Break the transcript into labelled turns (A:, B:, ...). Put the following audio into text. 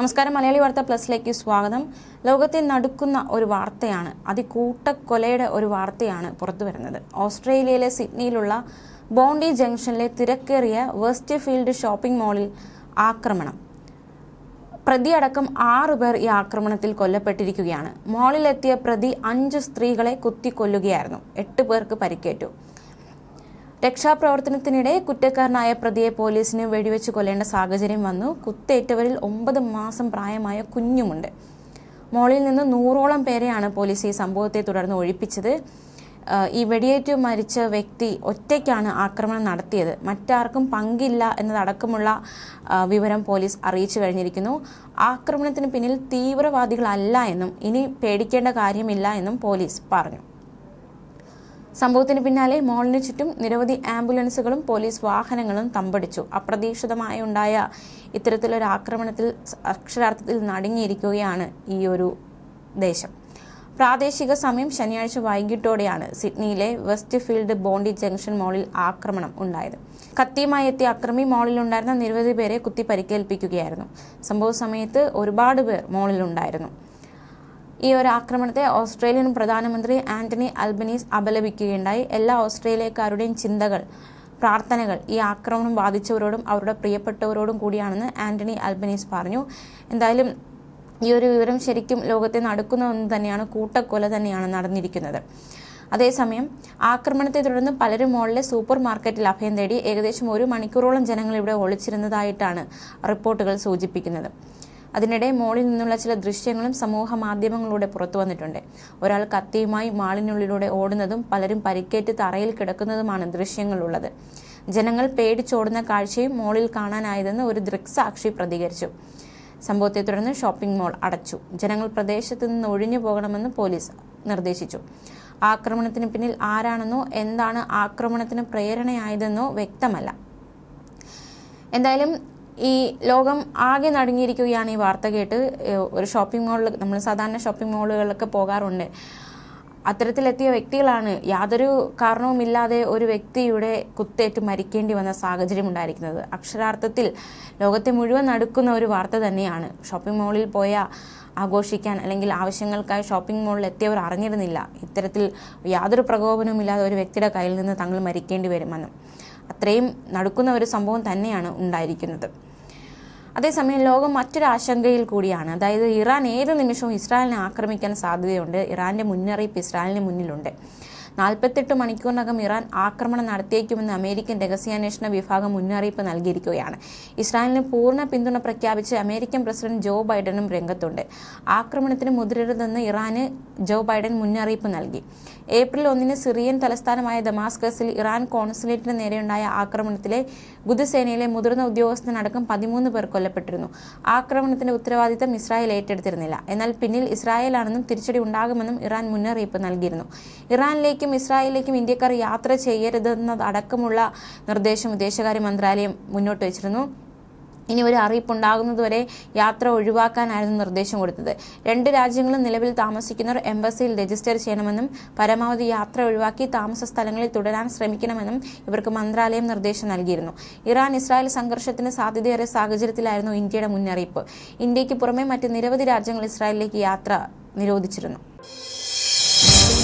A: നമസ്കാരം. മലയാളി വാർത്ത പ്ലസിലേക്ക് സ്വാഗതം. ലോകത്തെ നടുക്കുന്ന ഒരു വാർത്തയാണ് അതികൂട്ടക്കൊലയുടെ ഒരു വാർത്തയാണ് പുറത്തു വരുന്നത് ഓസ്ട്രേലിയയിലെ സിഡ്നിയിലുള്ള ബോണ്ടി ജംഗ്ഷനിലെ തിരക്കേറിയ വെസ്റ്റ് ഫീൽഡ് ഷോപ്പിംഗ് മാളിൽ ആക്രമണം. പ്രതിയടക്കം ആറു പേർ ഈ ആക്രമണത്തിൽ കൊല്ലപ്പെട്ടിരിക്കുകയാണ്. മാളിലെത്തിയ പ്രതി അഞ്ച് സ്ത്രീകളെ കുത്തിക്കൊല്ലുകയായിരുന്നു. എട്ട് പേർക്ക് പരിക്കേറ്റു. രക്ഷാപ്രവർത്തനത്തിനിടെ കുറ്റക്കാരനായ പ്രതിയെ പോലീസിന് വെടിവെച്ച് കൊല്ലേണ്ട സാഹചര്യം വന്നു. കുത്തേറ്റവരിൽ ഒമ്പത് മാസം പ്രായമായ കുഞ്ഞുമുണ്ട്. മോളിൽ നിന്ന് നൂറോളം പേരെയാണ് പോലീസ് ഈ സംഭവത്തെ തുടർന്ന് ഒഴിപ്പിച്ചത്. ഈ വെടിയേറ്റ് മരിച്ച വ്യക്തി ഒറ്റയ്ക്കാണ് ആക്രമണം നടത്തിയത്. മറ്റാർക്കും പങ്കില്ല എന്നതടക്കമുള്ള വിവരം പോലീസ് അറിയിച്ചു കഴിഞ്ഞിരിക്കുന്നു. ആക്രമണത്തിന് പിന്നിൽ തീവ്രവാദികളല്ല എന്നും ഇനി പേടിക്കേണ്ട കാര്യമില്ല എന്നും പോലീസ് പറഞ്ഞു. സംഭവത്തിന് പിന്നാലെ മോളിന് ചുറ്റും നിരവധി ആംബുലൻസുകളും പോലീസ് വാഹനങ്ങളും തമ്പടിച്ചു. അപ്രതീക്ഷിതമായി ഉണ്ടായ ഇത്തരത്തിലൊരു ആക്രമണത്തിൽ അക്ഷരാർത്ഥത്തിൽ നടുങ്ങിയിരിക്കുകയാണ് ഈ ഒരു ദേശം. പ്രാദേശിക സമയം ശനിയാഴ്ച വൈകിട്ടോടെയാണ് സിഡ്നിയിലെ വെസ്റ്റ് ഫീൽഡ് ബോണ്ടി ജംഗ്ഷൻ മോളിൽ ആക്രമണം ഉണ്ടായത്. കത്തിയുമായി എത്തിയ അക്രമി മോളിലുണ്ടായിരുന്ന നിരവധി പേരെ കുത്തി പരിക്കേൽപ്പിക്കുകയായിരുന്നു സംഭവ സമയത്ത് ഒരുപാട് പേർ മാളിലുണ്ടായിരുന്നു. ഈ ഒരു ആക്രമണത്തെ ഓസ്ട്രേലിയൻ പ്രധാനമന്ത്രി ആന്റണി അൽബനീസ് അപലപിക്കുകയുണ്ടായി. എല്ലാ ഓസ്ട്രേലിയക്കാരുടെയും ചിന്തകൾ പ്രാർത്ഥനകൾ ഈ ആക്രമണം ബാധിച്ചവരോടും അവരുടെ പ്രിയപ്പെട്ടവരോടും കൂടിയാണെന്ന് ആന്റണി അൽബനീസ് പറഞ്ഞു. എന്തായാലും ഈ ഒരു വിവരം ശരിക്കും ലോകത്തെ നടക്കുന്ന ഒന്ന് തന്നെയാണ് കൂട്ടക്കൊല തന്നെയാണ് നടന്നിരിക്കുന്നത്. അതേസമയം ആക്രമണത്തെ തുടർന്ന് പലരും മോളിലെ സൂപ്പർ മാർക്കറ്റിൽ അഭയം തേടി ഏകദേശം ഒരു മണിക്കൂറോളം ജനങ്ങൾ ഇവിടെ ഒളിച്ചിരുന്നതായിട്ടാണ് റിപ്പോർട്ടുകൾ സൂചിപ്പിക്കുന്നത്. അതിനിടെ മോളിൽ നിന്നുള്ള ചില ദൃശ്യങ്ങളും സമൂഹ മാധ്യമങ്ങളിലൂടെ പുറത്തു വന്നിട്ടുണ്ട്. ഒരാൾ കത്തിയുമായി മാളിനുള്ളിലൂടെ ഓടുന്നതും പലരും പരിക്കേറ്റ് തറയിൽ കിടക്കുന്നതുമാണ് ദൃശ്യങ്ങളുള്ളത് ജനങ്ങൾ പേടിച്ചോടുന്ന കാഴ്ചയും മോളിൽ കാണാനായതെന്ന് ഒരു ദൃക്സാക്ഷി പ്രതികരിച്ചു. സംഭവത്തെ തുടർന്ന് ഷോപ്പിംഗ് മോൾ അടച്ചു. ജനങ്ങൾ പ്രദേശത്ത് നിന്ന് ഒഴിഞ്ഞു പോകണമെന്ന് പോലീസ് നിർദ്ദേശിച്ചു. ആക്രമണത്തിന് പിന്നിൽ ആരാണെന്നോ എന്താണ് ആക്രമണത്തിന് പ്രേരണയായതെന്നോ വ്യക്തമല്ല. എന്തായാലും ഈ ലോകം ആകെ നടുങ്ങിയിരിക്കുകയാണ് ഈ വാർത്ത കേട്ട്. ഒരു ഷോപ്പിംഗ് മാളിൽ നമ്മൾ സാധാരണ ഷോപ്പിംഗ് മാളുകളിലൊക്കെ പോകാറുണ്ട്. അത്തരത്തിലെത്തിയ വ്യക്തികളാണ് യാതൊരു കാരണവുമില്ലാതെ ഒരു വ്യക്തിയുടെ കുത്തേറ്റ് മരിക്കേണ്ടി വന്ന സാഹചര്യം ഉണ്ടായിരിക്കുന്നത്. അക്ഷരാർത്ഥത്തിൽ ലോകത്തെ മുഴുവൻ നടക്കുന്ന ഒരു വാർത്ത തന്നെയാണ്. ഷോപ്പിംഗ് മാളിൽ പോയ ആഘോഷിക്കാൻ അല്ലെങ്കിൽ ആവശ്യങ്ങൾക്കായി ഷോപ്പിംഗ് മാളിൽ എത്തിയവർ അറിഞ്ഞിരുന്നില്ല. ഇത്തരത്തിൽ യാതൊരു പ്രകോപനവുമില്ലാതെ ഒരു വ്യക്തിയുടെ കയ്യിൽ നിന്ന് തങ്ങൾ മരിക്കേണ്ടി വരുമെന്നും. അത്രയും നടക്കുന്ന ഒരു സംഭവം തന്നെയാണ് ഉണ്ടായിരിക്കുന്നത്. അതേസമയം ലോകം മറ്റൊരു ആശങ്കയിൽ കൂടിയാണ്. അതായത് ഇറാൻ ഏത് നിമിഷവും ഇസ്രായേലിനെ ആക്രമിക്കാൻ സാധ്യതയുണ്ട്. ഇറാന്റെ മുന്നറിയിപ്പ് ഇസ്രായേലിന് മുന്നിലുണ്ട്. നാൽപ്പത്തെട്ട് മണിക്കൂറിനകം ഇറാൻ ആക്രമണം നടത്തിയേക്കുമെന്ന് അമേരിക്കൻ രഹസ്യാന്വേഷണ വിഭാഗം മുന്നറിയിപ്പ് നൽകിയിരിക്കുകയാണ്. ഇസ്രായേലിന് പൂർണ പിന്തുണ പ്രഖ്യാപിച്ച് അമേരിക്കൻ പ്രസിഡന്റ് ജോ ബൈഡനും രംഗത്തുണ്ട്. ആക്രമണത്തിന് മുതിരരുതെന്ന് ഇറാന് ജോ ബൈഡൻ മുന്നറിയിപ്പ് നൽകി. ഏപ്രിൽ ഒന്നിന് സിറിയൻ തലസ്ഥാനമായ ദമാസ്കസിൽ ഇറാൻ കോൺസുലേറ്റിന് നേരെയുണ്ടായ ആക്രമണത്തിലെ ബുദ്ധസേനയിലെ മുതിർന്ന ഉദ്യോഗസ്ഥനടക്കം പതിമൂന്ന് പേർ കൊല്ലപ്പെട്ടിരുന്നു. ആക്രമണത്തിന്റെ ഉത്തരവാദിത്തം ഇസ്രായേൽ ഏറ്റെടുത്തിരുന്നില്ല. എന്നാൽ പിന്നിൽ ഇസ്രായേലാണെന്നും തിരിച്ചടി ഉണ്ടാകുമെന്നും ഇറാൻ മുന്നറിയിപ്പ് നൽകിയിരുന്നു. ഇറാനിലേക്കും ഇസ്രായേലിലേക്കും ഇന്ത്യക്കാർ യാത്ര ചെയ്യരുതെന്നതടക്കമുള്ള നിർദ്ദേശം വിദേശകാര്യ മന്ത്രാലയം മുന്നോട്ട് വെച്ചിരുന്നു. ഇനി ഒരു അറിയിപ്പുണ്ടാകുന്നതുവരെ യാത്ര ഒഴിവാക്കാനായിരുന്നു നിർദ്ദേശം കൊടുത്തത്. രണ്ട് രാജ്യങ്ങളും നിലവിൽ താമസിക്കുന്നവർ എംബസിയിൽ രജിസ്റ്റർ ചെയ്യണമെന്നും പരമാവധി യാത്ര ഒഴിവാക്കി താമസ സ്ഥലങ്ങളിൽ തുടരാൻ ശ്രമിക്കണമെന്നും ഇവർക്ക് മന്ത്രാലയം നിർദ്ദേശം നൽകിയിരുന്നു. ഇറാൻ ഇസ്രായേൽ സംഘർഷത്തിന് സാധ്യതയേറെ സാഹചര്യത്തിലായിരുന്നു ഇന്ത്യയുടെ മുന്നറിയിപ്പ്. ഇന്ത്യയ്ക്ക് പുറമെ മറ്റ് നിരവധി രാജ്യങ്ങൾ ഇസ്രായേലിലേക്ക് യാത്ര നിരോധിച്ചിരുന്നു.